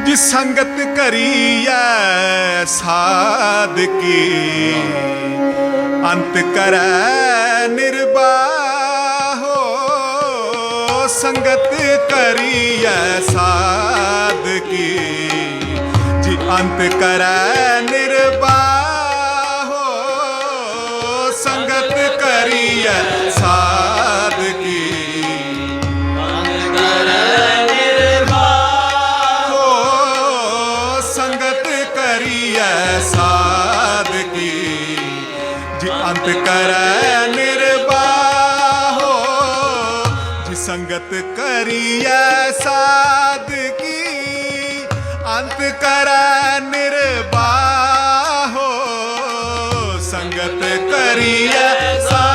ਜੀ ਸੰਗਤ ਕਰੀਐ ਸਾਧਕੀ ਅੰਤ ਕਰੈ ਨਿਰਬਾਹੋ ਸੰਗਤ ਕਰੀਐ ਸਾਧਕੀ ਜੀ ਅੰਤ ਕਰੈ ਨਿਰਬਾਹੋ ਸੰਗਤ ਕਰੀਐ ਕਰੀਐ ਸਾਧਕੀ ਜੀ ਅੰਤ ਕਰੈ ਨਿਰਬਾਹੋ ਜੀ ਸੰਗਤ ਕਰੀਐ ਸਾਧਕੀ ਅੰਤ ਕਰੈ ਨਿਰਬਾਹੋ ਸੰਗਤ ਕਰੀਐ ਸਾਧਕੀ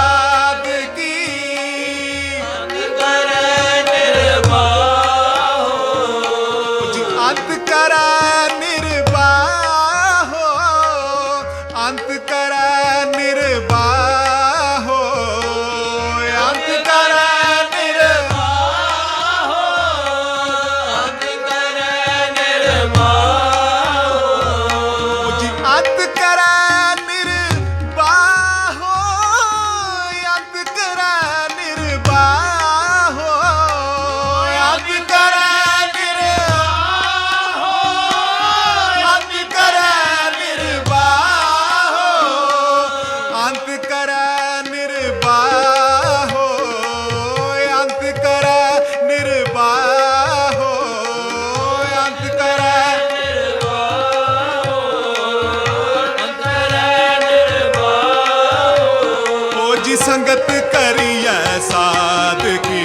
ਓ ਜੀ ਸੰਗਤ ਕਰੀਐ ਸਾਧਕੀ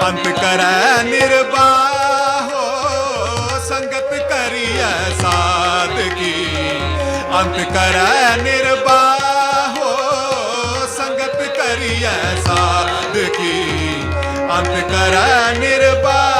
ਅੰਤ ਕਰੈ ਨਿਰਬਾਹੋ ਸੰਗਤ ਕਰੀਐ ਸਾਧਕੀ ਅੰਤ ਕਰੈ ਨਿਰਬਾਹੋ ਸੰਗਤ ਕਰੀਐ ਸਾਧਕੀ ਅੰਤ ਕਰੈ ਨਿਰਬਾਹੋ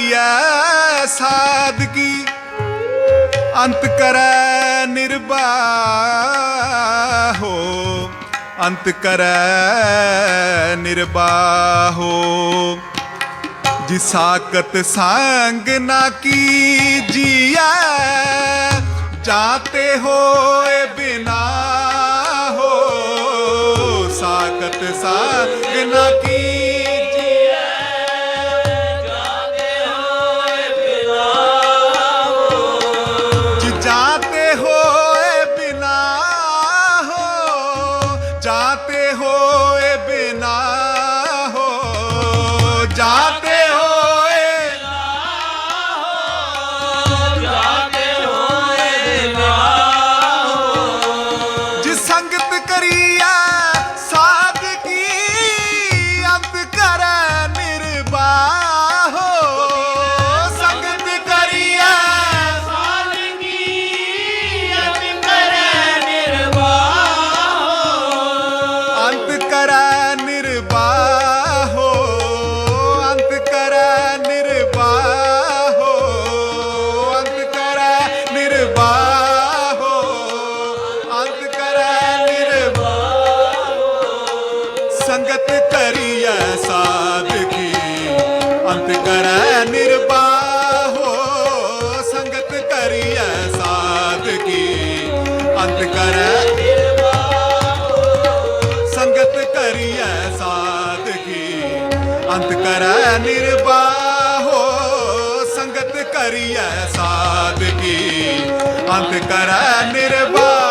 ਸੰਗਤ ਕਰੀਐ ਅੰਤ ਕਰੈ ਨਿਰਬਾਹੋ ਅੰਤ ਕਰੈ ਨਿਰਬਾਹੋ ਜੀ ਸਾਕਤ ਸੰਗ ਨਾ ਕੀ ਜੀਐ, ਜਾਤੇ ਹੋਏ ਬਿਨਾ ਹੋ। ਸਾਕਤ ਸੰਗ ਨਾ ਕੀ ਸੰਗਤ ਸੰਗਤ ਕਰੀਐ ਸਾਧਕੀ ਅੰਤ ਕਰੈ ਸੰਗਤ ਕਰੀਐ ਸਾਧਕੀ ਅੰਤ ਕਰੈ ਨਿਰਬਾਹੋ ਸੰਗਤ ਕਰੀਐ ਸਾਧਕੀ ਅੰਤ ਕਰੈ ਨਿਰਬਾਹੋ